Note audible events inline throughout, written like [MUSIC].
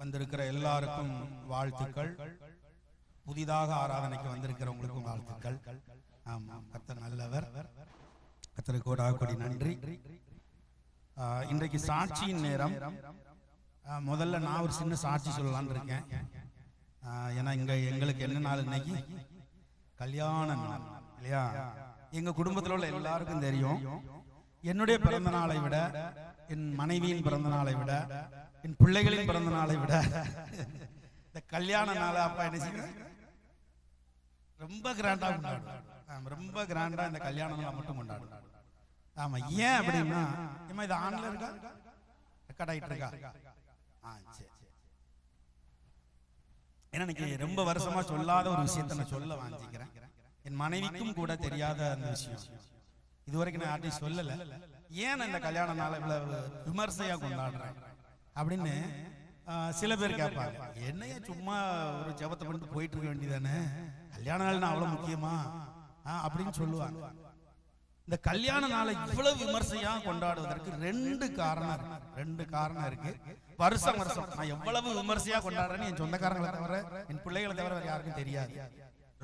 வந்திருக்கிற எல்லாருக்கும் வாழ்த்துக்கள். புதிதாக ஆராதனைக்கு வந்திருக்கிறவங்களுக்கும் வாழ்த்துக்கள். ஆமாம் கர்த்தர் நல்லவர். கர்த்தருக்கு கோடாக கோடி நன்றி. இன்றைக்கு சாட்சியின் நேரம். முதல்ல நான் ஒரு சின்ன சாட்சி சொல்லலான் இருக்கேன். ஏன்னா இங்க எங்களுக்கு என்ன நாள் இன்னைக்கு? கல்யாண நாள் இல்லையா? எங்க குடும்பத்தில் உள்ள எல்லாருக்கும் தெரியும். என்னுடைய பிறந்த நாளை விட என் மனைவியின் பிறந்த நாளை விட என் பிள்ளைகளின் பிறந்த நாளை விட இந்த கல்யாண நாளை அப்பா என்ன செய்யணும் ரொம்ப கிராண்டா கொண்டாடுவோம் ரொம்ப கிராண்டா இந்த கல்யாண நாளை மட்டும் கொண்டாடுவோம் ஆமா ஏன் அப்படின்னா ஏமா இது ஆன்ல இருக்கா? ரெக்கார்ட் ஆகிட்டு இருக்கா? ஆ சரி ஏன்னா இன்னைக்கு ரொம்ப வருஷமா சொல்லாத ஒரு விஷயத்தை நான் சொல்ல வாங்கிக்கிறேன் என் மனைவிக்கும் கூட தெரியாத அந்த விஷயம். இதுவரைக்கும் நான் யார்ட்டையும் சொல்லல. ஏன் இந்த கல்யாண நாளை இவ்வளவு விமர்சையா கொண்டாடுறேன் அப்படின்னு சில பேர் கேட்பாங்க. என்னைய சும்மா ஒரு ஜெபத்தை பண்ணிட்டு போயிட்டு இருக்க வேண்டியதானே? கல்யாண நாள்னா அவ்வளவு முக்கியமா? அப்படின்னு சொல்லுவாங்க. இந்த கல்யாண நாளை இவ்வளவு விமர்சையா கொண்டாடுவதற்கு ரெண்டு காரணம் இருக்கு. ரெண்டு காரணம் இருக்கு. வருஷம் வருஷம் நான் எவ்வளவு விமர்சையா கொண்டாடுறேன்னு என் சொந்தக்காரங்களை தவிர என் பிள்ளைகளை தவிர வேற யாருக்கும் தெரியாது.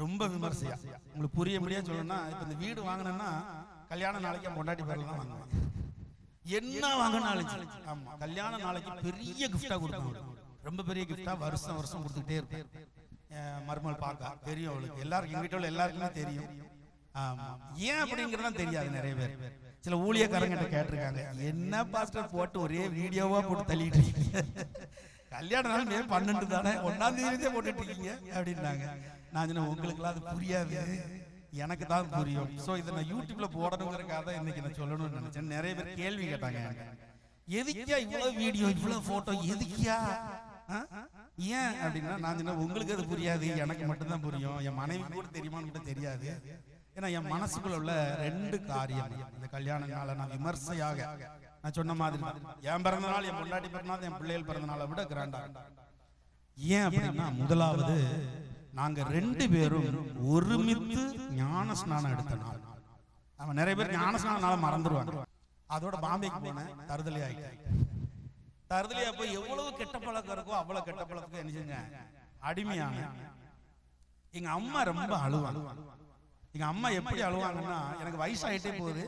ரொம்ப விமர்சையா. உங்களுக்கு புரிய முடியாது சொல்லணும்னா இப்ப இந்த வீடு வாங்கினேன்னா கல்யாண நாளைக்கு பொண்டாட்டி பேர்ல தான் வாங்குவேன் என்ன வாங்கினாலும் சரி. ஆமா கல்யாண நாளைக்கு பெரிய கிஃப்டா கொடுக்கணும் ரொம்ப பெரிய கிஃப்டா வருஷம் வருஷம் கொடுத்துக்கிட்டே இருப்பேன். மருமகள் பார்க்க. தெரியும் அவளுக்கு. எல்லாருக்கும் எங்க வீட்டுல உள்ள எல்லாருக்குமே தெரியும். ஆமா. ஏன் அப்படிங்கறதுலாம் தெரியாது நிறைய பேர். சில ஊழியக்காரங்கிட்ட கேட்டிருக்காங்க. என்ன பாஸ்டர் போட்டு ஒரே வீடியோவா போட்டு தள்ளிட்டு இருக்கீங்க? கல்யாண நாள் மே பன்னெண்டு தானே? ஒன்னாம் தேதியே போட்டுட்டு இருக்கீங்க? அப்படின்னாங்க. நான் சொன்னேன் உங்களுக்குலாம் அது புரியாது. எனக்கு தான் புரியும். சோ இதை நான் யூடியூப்ல போடணுங்கிறக்காக தான் இன்னைக்கு நான் சொல்லணும்னு நினைச்சேன். நிறைய பேர் கேள்வி கேட்டாங்க எதுக்கியா இவ்வளவு வீடியோ இவ்வளவு போட்டோ எதுக்கியா? ஏன் அப்படின்னா நான் சொன்ன உங்களுக்கு அது புரியாது எனக்கு மட்டும்தான் புரியும். என் மனைவி கூட தெரியுமான்னு கூட தெரியாது. ஏன்னா என் மனசுக்குள்ள உள்ள ரெண்டு காரியம் இந்த கல்யாணனால நான் விமர்சையாக நான் சொன்ன மாதிரி என் பிறந்த நாள் என் பொண்டாட்டி பிறந்த நாள் என் பிள்ளைகள் பிறந்த நாளை விட கிராண்டா ஏன் அப்படின்னா முதலாவது நாங்க ரெண்டு பேரும் ஒருமித்து ஞான ஸ்நானம் எடுத்த நாள். அவன் நிறைய பேர் ஞான ஸ்நானால மறந்துடுவாங்க அதோட பாம்பேக்கு போனேன். தருதலை ஆயிட்டேன். தருதலையா போய் எவ்வளவு கெட்ட பழக்கம் இருக்கோ அவ்வளவு கெட்ட பழக்கம் என்ன அடிமையான. எங்க அம்மா ரொம்ப அழுவாங்க. எங்க அம்மா எப்படி அழுவாங்கன்னா எனக்கு வயசாயிட்டே போகுது.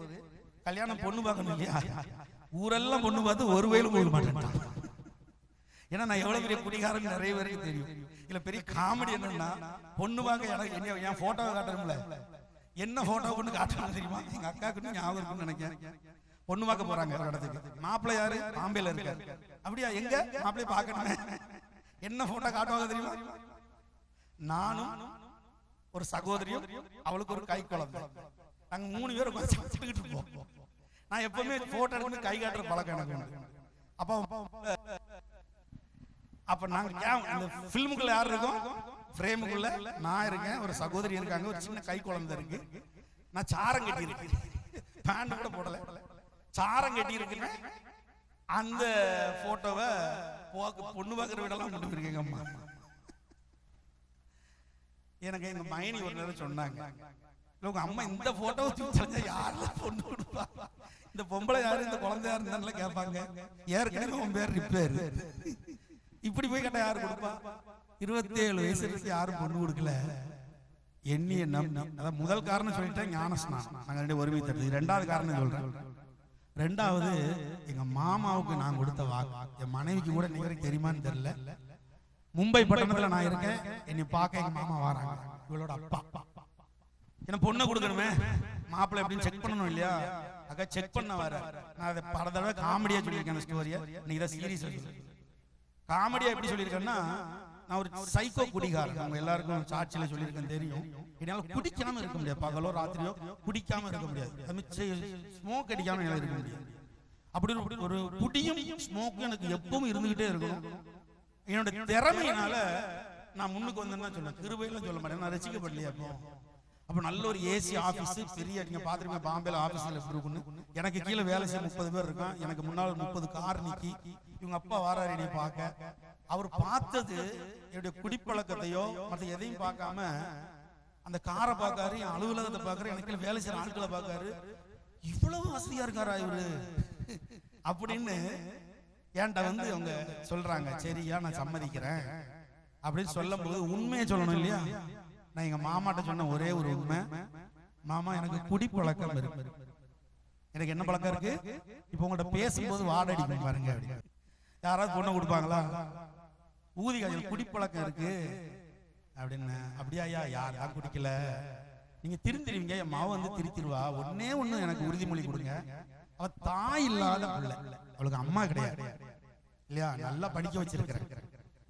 கல்யாணம் பொண்ணு பார்க்கணும் இல்லையா? ஊரெல்லாம் பொண்ணு பார்த்து ஒரு வயலும் போக மாட்டேன் ஏன்னா நான் எவ்வளவு பெரிய குடிகாரன் நிறைய பேருக்கு தெரியும். இல்ல பெரிய காமெடி என்னன்னா பொண்ணு பார்க்க எனக்கு என்ன என் போட்டோவை காட்டுறோம்ல என்ன போட்டோ கொண்டு காட்டணும் தெரியுமா? எங்க அக்காவுக்கு ஞாபகம் இருக்குன்னு நினைக்கிறேன். பொண்ணு பார்க்க போறாங்க இடத்துக்கு. மாப்பிள்ளை யாரு? பாம்பேல இருக்காரு. அப்படியா எங்க? மாப்பிள்ளை பார்க்கணுமே. என்ன போட்டோ காட்டுவாங்க தெரியுமா? நானும் ஒரு சகோதரியும் அவளுக்கு ஒரு கை குழந்தை. நாங்க மூணு பேரும் சாப்பிட்டுக்கிட்டு இருப்போம். நான் எப்பவுமே போட்டோ எடுத்து கை காட்டுற பழக்கம் எனக்கு. அப்ப அப்ப நாங்க இந்த பிலிமுக்குள்ள யார் இருக்கோம்? பிரேமுக்குள்ள நான் இருக்கேன் ஒரு சகோதரி இருக்காங்க ஒரு சின்ன கை குழந்தை இருக்கு. நான் சாரம் கட்டி இருக்கேன். பேண்ட் கூட போடல. சாரம் கட்டி இருக்கிறேன் அந்த போட்டோவை பொண்ணு பார்க்குற வீடெல்லாம் கொண்டு போயிருக்கேங்க அம்மா. எனக்கு எங்க மைனி ஒரு நேரம் சொன்னாங்க. "இல்ல, உங்க அம்மா இந்த போட்டோவை தூக்கி யாரெல்லாம் பொண்ணு கொடுப்பா. இந்த பொம்பளை யாரு இந்த குழந்தை யாருன்னு கேட்பாங்க. ஏற்கனவே உன் பேர் ரிப்பேர் [LAUGHS] இப்படி போய் கேட்டா யாரு கொடுப்பா? இருபத்தி ஏழு வயசு இருக்கு யாரும் பொண்ணு கொடுக்கல. எண்ணிய நம் அதான் முதல் காரணம் சொல்லிட்டேன் ஞானஸ்நானம். நாங்கள் ரெண்டு ஒருமை தருது ரெண்டாவது காரணம் சொல்றேன். ரெண்டாவது எங்க மாமாவுக்கு நான் கொடுத்த வாக்கு. என் மனைவிக்கு கூட நீங்க தெரியுமான்னு தெரியல. மும்பை பட்டணத்துல நான் இருக்கேன். என்னை பார்க்க எங்க மாமா வராங்க. இவளோட அப்பா. என்ன பொண்ணை கொடுக்கணுமே. மாப்பிள்ளை எப்படின்னு செக் பண்ணணும் இல்லையா? அக்கா செக் பண்ண வர நான் அதை பல தடவை காமெடியா சொல்லியிருக்கேன் அந்த ஸ்டோரியை இன்னைக்கு தான் சீரியஸா சொல்லியிருக்கேன் காமெடியா எப்படி சொல்லியிருக்கேன்னா நான் ஒரு சைக்கோ குடிகாரன். அவங்க எல்லாருக்கும் சாட்சியில சொல்லியிருக்கேன் தெரியும். என்னால குடிக்காம இருக்க முடியாது. பகலோ ராத்திரியோ குடிக்காம இருக்க முடியாது. ஸ்மோக் அடிக்காம என்னால இருக்க முடியாது. அப்படி ஒரு- குடியும் ஸ்மோக்கும் எனக்கு எப்பவும் இருந்துகிட்டே இருக்கணும் என்னோட திறமையினால நான் முன்னுக்கு வந்தேன்னா சொல்லுவேன். கிருபையில சொல்ல மாட்டேன். நான் ரசிக்கப்படலையா அப்போ. அப்ப நல்ல ஒரு ஏசி ஆபீஸ் பெரிய நீங்க பாத்துருங்க பாம்பேல எப்படி இருக்குன்னு எனக்கு கீழே வேலை செய்ய முப்பது பேர் இருக்கான் எனக்கு முன்னால் முப்பது கார் நிக்கி. இவங்க அப்பா வாராரு என்னை பார்க்க. அவர் பார்த்தது என்னுடைய குடிப்பழக்கத்தையோ மற்ற எதையும் பார்க்காம அந்த காரை பார்க்காரு என் அலுவலகத்தை பார்க்காரு எனக்கு கீழே வேலை செய்யற ஆட்களை பார்க்காரு. இவ்வளவு வசதியா இருக்காரா இவரு? அப்படின்னு ஏன்டா வந்து அவங்க சொல்றாங்க. சரியா நான் சம்மதிக்கிறேன். அப்படின்னு சொல்லும் போது உண்மையை சொல்லணும் இல்லையா? நான் எங்க மாமாட்ட சொன்ன ஒரே ஒரு உண்மை. மாமா எனக்கு குடி பழக்கம் இருக்கு. எனக்கு என்ன பழக்கம் இருக்கு? இப்போ உங்கள்ட்ட பேசும்போது வாடடிக்கும் பாருங்க. அப்படின்னு. யாராவது பொண்ணை கொடுப்பாங்களா? ஊதி காய்ச்சல் குடிப்பழக்கம் இருக்கு. அப்படின்னு. அப்படியா ஐயா? யார் தான் குடிக்கல? நீங்க திருந்திருவீங்க. என் மாவு வந்து திருத்திருவா. ஒன்னே ஒண்ணு எனக்கு உறுதிமொழி கொடுங்க. அவ தாய் இல்லாத பிள்ளை. அவளுக்கு அம்மா கிடையாது. இல்லையா? நல்லா படிக்க வச்சிருக்கிறேன்.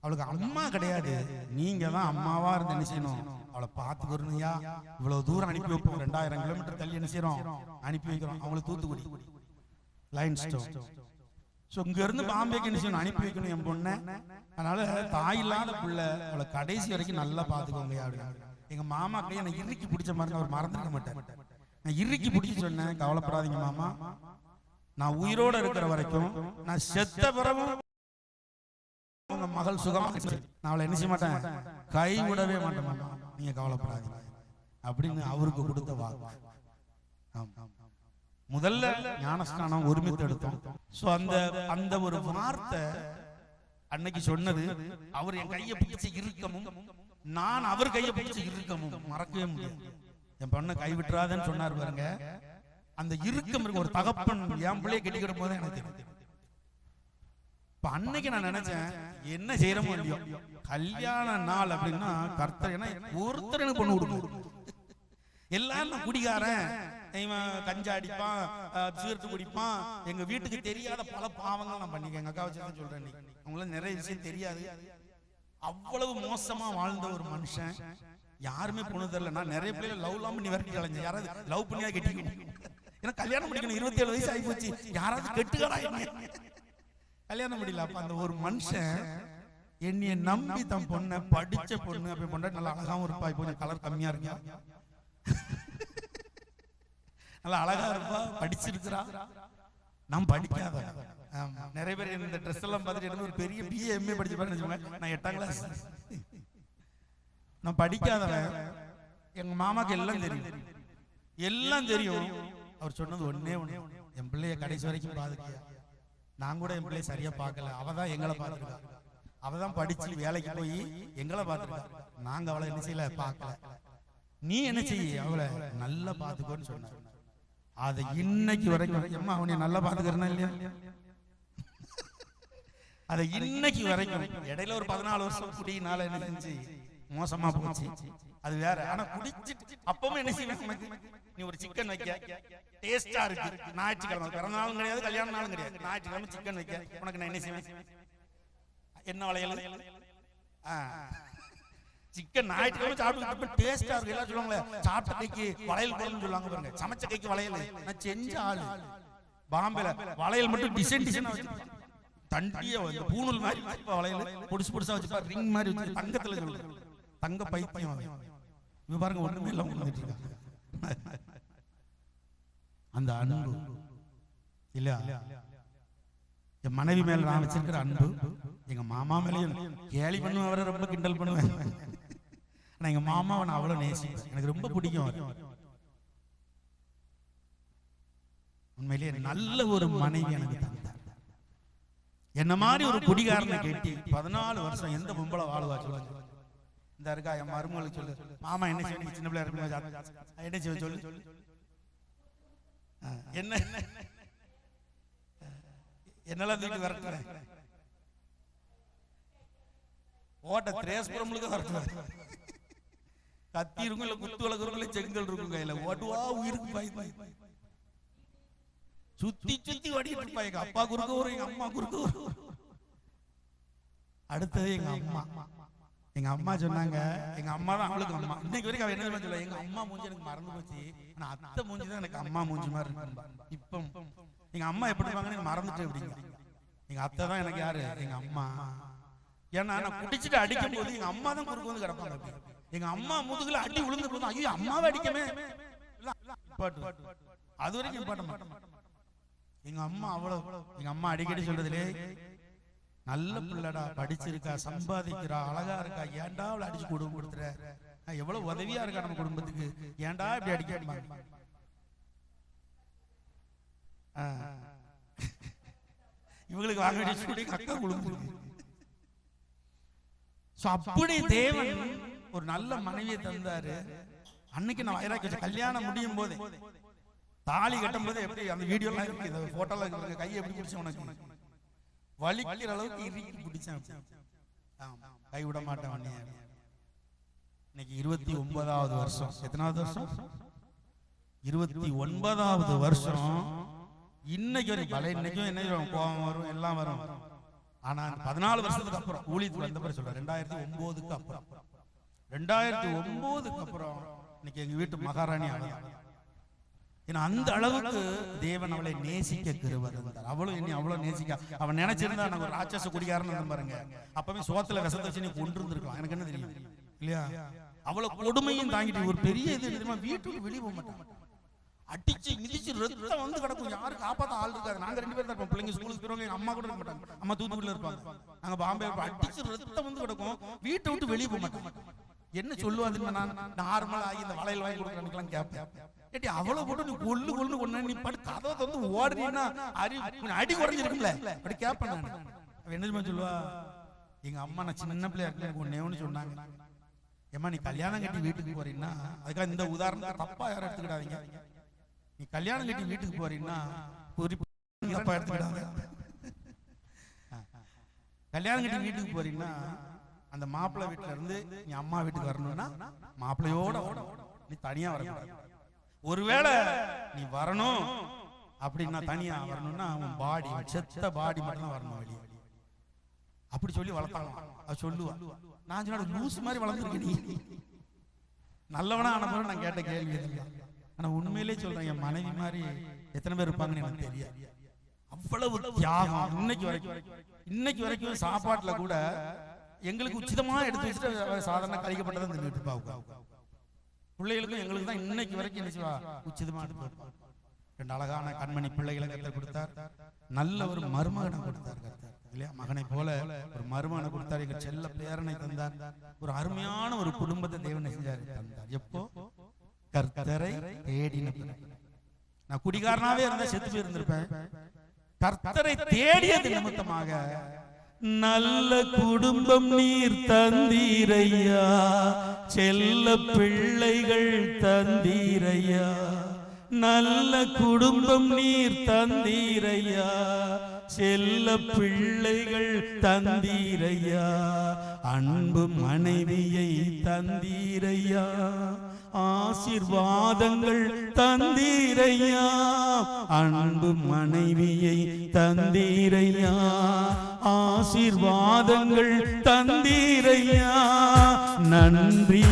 அவளுக்கு அம்மா கிடையாது. நீங்க தான் அம்மாவா இருந்து என்ன செய்யணும்? அவளை பார்த்துக்கணுயா இவ்வளவு தூரம் அனுப்பி வைப்போம். ரெண்டாயிரம் கிலோமீட்டர் தள்ளி என்ன செய்யறோம் அனுப்பி வைக்கிறோம். அவங்களுக்கு தூத்துக்குடி. லைன் ஸ்டோன் ஸோ இங்க இருந்து பாம்பேக்கு என்ன செய்யணும்? அனுப்பி வைக்கணும் என் பொண்ணை. அதனால தாய் இல்லாத பிள்ளை அவளை கடைசி வரைக்கும் நல்லா பார்த்துக்கோங்க அப்படின்னு. எங்க மாமா கையை நான் இறுக்கி பிடிச்ச மாதிரி அவர் மறந்துட மாட்டேன் நான் இறுக்கி பிடிச்சி சொன்னேன். கவலைப்படாதீங்க மாமா. நான் உயிரோட இருக்கிற வரைக்கும் நான் செத்த பிறகும் உங்க மகள் சுகமா நான் அவளை என்ன செய்ய மாட்டேன்? கை விடவே மாட்டேன் மாமா. நீங்க கவலைப்படாதீங்க. அப்படின்னு அவருக்கு கொடுத்த வாக்கு. முதல்ல ஞானஸ்நானம் ஒருமித்து எடுத்தோம். சோ அந்த அந்த ஒரு வார்த்தை அன்னைக்கு சொன்னது அவர் என் கையை பிடிச்சு இருக்கமும் நான் அவர் கையை பிடிச்சு இருக்கமும் மறக்கவே முடியாது. என் பொண்ணை கை விட்டுறாதன்னு சொன்னார் பாருங்க. அந்த இறுக்கம் இருக்கு ஒரு தகப்பன் என் பிள்ளைய கட்டிக்கிடும் போது எனக்கு தெரியும். இப்ப அன்னைக்கு நான் நினைச்சேன் என்ன செய்யறமோ இல்லையோ. கல்யாண நாள் அப்படின்னா கர்த்தர் ஏன்னா ஒருத்தர் எனக்கு பொண்ணு கொடுக்கணும். எல்லாரும் குடிகாரன். இவன் கஞ்சா அடிப்பான் சிகரெட்டு குடிப்பான். எங்க வீட்டுக்கு தெரியாத பல பாவங்கள் நான் பண்ணிக்கேன் எங்க அக்கா வச்சு சொல்றேன். அவங்களுக்கு நிறைய விஷயம் தெரியாது. அவ்வளவு மோசமா வாழ்ந்த ஒரு மனுஷன். யாருமே பொண்ணு தெரியல நான் நிறைய பேர் லவ் எல்லாம் பண்ணி விரட்டி கலைஞ்சேன் யாராவது லவ் பண்ணியா கட்டிக்கணும் ஏன்னா கல்யாணம் பண்ணிக்கணும் இருபத்தி ஏழு வயசு ஆகி போச்சு. யாராவது கெட்டுக்கடா கல்யாணம் முடியல. அப்ப அந்த ஒரு மனுஷன் என்னைய நம்பி தன் பொண்ணை படிச்ச பொண்ணு அப்படி பொண்ணு நல்லா அழகாவும் இருப்பா. இப்போ கொஞ்சம் கலர் கம்மியா இருக்கா? நல்லா அழகா இருப்பா. படிச்சிருக்கிறா. நான் படிக்காத. நிறைய பேர் இந்த ட்ரெஸ் எல்லாம் பார்த்துட்டு ஒரு பெரிய பிஏ எம்ஏ படிச்சு பாருங்க நான் எட்டாம் கிளாஸ் நான் படிக்காதவன். எங்க மாமாக்கு எல்லாம் தெரியும். எல்லாம் தெரியும். அவர் சொன்னது ஒண்ணே ஒண்ணு. என் பிள்ளைய கடைசி வரைக்கும் பாதுக்கியா நான் கூட என் பிள்ளைய சரியா பார்க்கல. அவ தான் எங்களை பார்த்துருக்கா அவ தான் படிச்சு வேலைக்கு போய் எங்களை பார்த்துருக்கா நாங்க அவளை என்ன செய்யல? பார்க்கல. நீ என்ன செய்ய? அவளை நல்லா பார்த்துக்கோன்னு சொன்ன அதை இன்னைக்கு வரைக்கும் அம்மா அவனை நல்லா பார்த்துக்கிறனா இல்லையா? அதை இன்னைக்கு வரைக்கும் இடையில ஒரு பதினாலு வருஷம் குடியினால என்ன செஞ்சு? மோசமா போச்சு. அது வேற. ஆனா குடிச்சிட்டு அப்பவும் என்ன செய்வேன்? நீ ஒரு சிக்கன் வைக்க. டேஸ்டா இருக்கு. ஞாயிற்றுக்கிழமை. பிறந்த நாளும் கிடையாது கல்யாண நாளும் கிடையாது. ஞாயிற்றுக்கிழமை சிக்கன் வைக்க. உனக்கு நான் என்ன செய்வேன்? என்ன வளையல்? சிக்கன் ஞாயிற்றுக்கிழமை சாப்பிட்டு டேஸ்டா இருக்கு. எல்லாம் சொல்லுவாங்களே. சாப்பிட்ட கைக்கு வளையல் போடணும்னு சொல்லுவாங்க பாருங்க. சமைச்ச கைக்கு வளையல். நான் செஞ்ச ஆளு. பாம்பேல வளையல் மட்டும் டிசைன் டிசைன் தண்டிய வந்து பூணூல் மாதிரி வளையல். புடிச்சு புடிச்சா வச்சுப்பா ரிங் மாதிரி வச்சு தங்கத்துல சொல்றேன் தங்க பைத்தியம். இவன் பாருங்க ஒண்ணுமே இல்லாம இருக்கான் அந்த அன்பு. இல்லையா? என் மனைவி மேல நான் வச்சிருக்கிற அன்பு எங்க மாமா மேலயும் கேலி பண்ணுவேன் அவரை ரொம்ப கிண்டல் பண்ணுவேன். ஆனா எங்க மாமாவை நான் அவ்வளவு நேசிப்பேன். எனக்கு ரொம்ப பிடிக்கும் உண்மையிலேயே நல்ல ஒரு மனைவி எனக்கு தந்தார். என்ன மாதிரி ஒரு குடிகாரனை கேட்டி பதினாலு வருஷம் எந்த பொம்பளை வாழ்வா சொல்லுங்க. இந்த இருக்கா என் மருமகளுக்கு சொல்லு. மாமா என்ன செய்ய சின்ன பிள்ளை இருக்கும் என்ன செய்ய சொல்லு? என்ன? என்னெல்லாம் தூக்கி வரட்டுறேன் ஓட்ட திரேஸ்புரம்லுக்கு வரட்டுறேன் கத்தி இருக்கும் இல்ல குத்து விளக்கு இருக்கும் இல்ல செங்கல் இருக்கும் கையில. ஓட்டுவா உயிருக்கு பயந்து. சுத்தி சுத்தி ஓடிட்டு இருப்பா. எங்க அப்பா குறுக்க வரும் எங்க அம்மா குறுக்க வரும் அடுத்தது எங்க அம்மா. எங்க அம்மா சொன்னாங்க எங்க அம்மா தான் அவளுக்கு அம்மா இன்னைக்கு வரைக்கும் அவ என்ன சொல்லுவா எங்க அம்மா மூஞ்சி எனக்கு மறந்து போச்சு ஆனா அத்தை மூஞ்சி தான் எனக்கு அம்மா மூஞ்சி மாதிரி இருக்கு இப்போ எங்க அம்மா எப்படி இருப்பாங்கன்னு எனக்கு மறந்துட்டு அப்படிங்க எங்க அத்தை தான் எனக்கு யாரு எங்க அம்மா ஏன்னா நான் குடிச்சிட்டு அடிக்கும் போது எங்க அம்மா தான் குறுக்க வந்து கிடப்பாங்க. எங்க அம்மா முதுகுல அடி விழுந்து போதும் ஐயோ அம்மாவை அடிக்கமே அது வரைக்கும் பாட்ட மாட்டேன் எங்க அம்மா அவ்வளவு எங்க அம்மா அடிக்கடி சொல்றதுலே நல்ல பிள்ளடா படிச்சிருக்கா சம்பாதிக்கிறா அழகா இருக்கா ஏன்டா அவளை அடிச்சு குடும்பம் கொடுத்துற எவ்வளவு உதவியா இருக்கா நம்ம குடும்பத்துக்கு? ஏன்டா இப்படி அடிக்க இவங்களுக்கு வாங்க வேண்டிய குழுந்து சோ அப்படி தேவன் ஒரு நல்ல மனைவியை தந்தாரு. அன்னைக்கு நான் வைராக்கி வச்ச கல்யாணம் முடியும் போதே தாலி கட்டும் போது எப்படி அந்த வீடியோலாம் இருக்கு இந்த போட்டோல இருக்கு கையை எப்படி பிடிச்ச உனக்கு? வலிக்கிற அளவுக்கு இறுக்கி பிடிச்சேன் கைவிட கை மாட்டேன் இன்னைக்கு இருபத்தி ஒன்பதாவது வருஷம். எத்தனாவது வருஷம்? இருபத்தி ஒன்பதாவது வருஷம். இன்னைக்கு வரைக்கும் பல இன்னைக்கும் என்ன கோபம் வரும் எல்லாம் வரும். ஆனா பதினாலு வருஷத்துக்கு அப்புறம் ஊழியத்துல வந்த மாதிரி சொல்றேன் ரெண்டாயிரத்தி ஒன்பதுக்கு அப்புறம். ரெண்டாயிரத்தி ஒன்பதுக்கு அப்புறம் இன்னைக்கு எங்க வீட்டு மகாராணி ஆனா ஏன்னா அந்த அளவுக்கு தேவன் அவளை நேசிக்க கிருபை தந்தார் அவளும் என்னை அவ்வளவு நேசிக்க. அவன் நினைச்சிருந்தா எனக்கு ஒரு ராட்சச குடிகாரன் பாருங்க. அப்பவே சோத்துல விஷத்தை வச்சு நீ கொண்டு இருந்திருக்கலாம் எனக்கு என்ன தெரியும்? இல்லையா? அவ்வளவு கொடுமையும் தாங்கிட்டு ஒரு பெரிய இது தெரியுமா? வீட்டுக்கு வெளியே போக மாட்டான். அடிச்சு மிதிச்சு ரத்தம் வந்து கிடக்கும். யாரும் காப்பாத்த ஆள் இருக்காது. நாங்க ரெண்டு பேரும் இருப்போம் பிள்ளைங்க ஸ்கூலுக்கு போறவங்க எங்க அம்மா கூட இருக்க மாட்டாங்க. அம்மா தூத்துக்குடியில இருப்பாங்க. நாங்க பாம்பே இருப்போம். அடிச்சு ரத்தம் வந்து கிடக்கும். வீட்டை விட்டு வெளியே போக மாட்டோம் என்ன சொல்லுவாதுன்னு நான்? நார்மலா ஆகி இந்த வளையல் வாங்கி கொடுக்குறேன்னு கேட்பேன். ஏட்டி அவ்வளவு போட்டு நீ கொல்லு கொல்லு கொண்டு நீ படு கதவை வந்து அறி கொஞ்சம் அடி குறைஞ்சிருக்கும்ல. அப்படி கேட்பேன் நான். என்ன சொல்லுவா? எங்க அம்மா நான் சின்ன பிள்ளையா இருக்கேன் எனக்கு ஒண்ணு சொன்னாங்க. ஏம்மா நீ கல்யாணம் கட்டி வீட்டுக்கு போறீங்கன்னா அதுக்காக இந்த உதாரணத்தை தப்பா யாரும் எடுத்துக்கிடாதீங்க. நீ கல்யாணம் கட்டி வீட்டுக்கு போறீங்கன்னா குறிப்பு தப்பா எடுத்துக்கிடாத. கல்யாணம் கட்டி வீட்டுக்கு போறீங்கன்னா அந்த மாப்பிள்ளை வீட்டுல இருந்து நீ அம்மா வீட்டுக்கு வரணும்னா மாப்பிள்ளையோட. நீ தனியா வரக்கூடாது. ஒருவேளை நீ வரணும் அப்படின்னா தனியா வரணும்னா அவன் பாடி செத்த பாடி மட்டும் வரணும் வெளியே. அப்படி சொல்லி வளர்த்தாங்க அவ சொல்லுவா. நான் சொன்ன லூஸ் மாதிரி வளர்ந்துருக்க நீ. நல்லவனா ஆன நான் கேட்ட கேள்வி. ஆனா உண்மையிலே சொல்றேன் என் மனைவி மாதிரி எத்தனை பேர் இருப்பாங்கன்னு எனக்கு தெரியாது. அவ்வளவு தியாகம். இன்னைக்கு வரைக்கும் இன்னைக்கு வரைக்கும் சாப்பாட்டுல கூட எங்களுக்கு உச்சிதமா எடுத்து வச்சுட்டு சாதாரண கழிக்கப்பட்டதை தின்னுட்டு இருப்பா பிள்ளைகளுக்கும் எங்களுக்கு தான் இன்னைக்கு வரைக்கும் என்ன செய்வா? உச்சிதமா ரெண்டு அழகான கண்மணி பிள்ளைகளை கத்தர் கொடுத்தார். நல்ல ஒரு மருமகனை கொடுத்தார் கத்தர். இல்லையா? மகனை போல ஒரு மருமகனை கொடுத்தார். எங்க செல்ல பேரனை தந்தார். ஒரு அருமையான ஒரு குடும்பத்தை தேவனை செஞ்சார் தந்தார். எப்போ? கர்த்தரை தேடின நான் குடிகாரனாவே இருந்தா செத்து போயிருந்திருப்பேன். கர்த்தரை தேடியது நிமித்தமாக நல்ல குடும்பம் நீர் தந்தீரையா? செல்ல பிள்ளைகள் தந்தீரையா? நல்ல குடும்பம் நீர் தந்தீரையா? செல்ல பிள்ளைகள் தந்தீரையா? அன்பு மனைவியை தந்தீரையா? ஆசிர்வாதங்கள் தந்தீரையா? அன்பு மனைவியை தந்தீரையா? ஆசிர்வாதங்கள் தந்தீரையா? நன்றி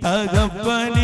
தகப்பன.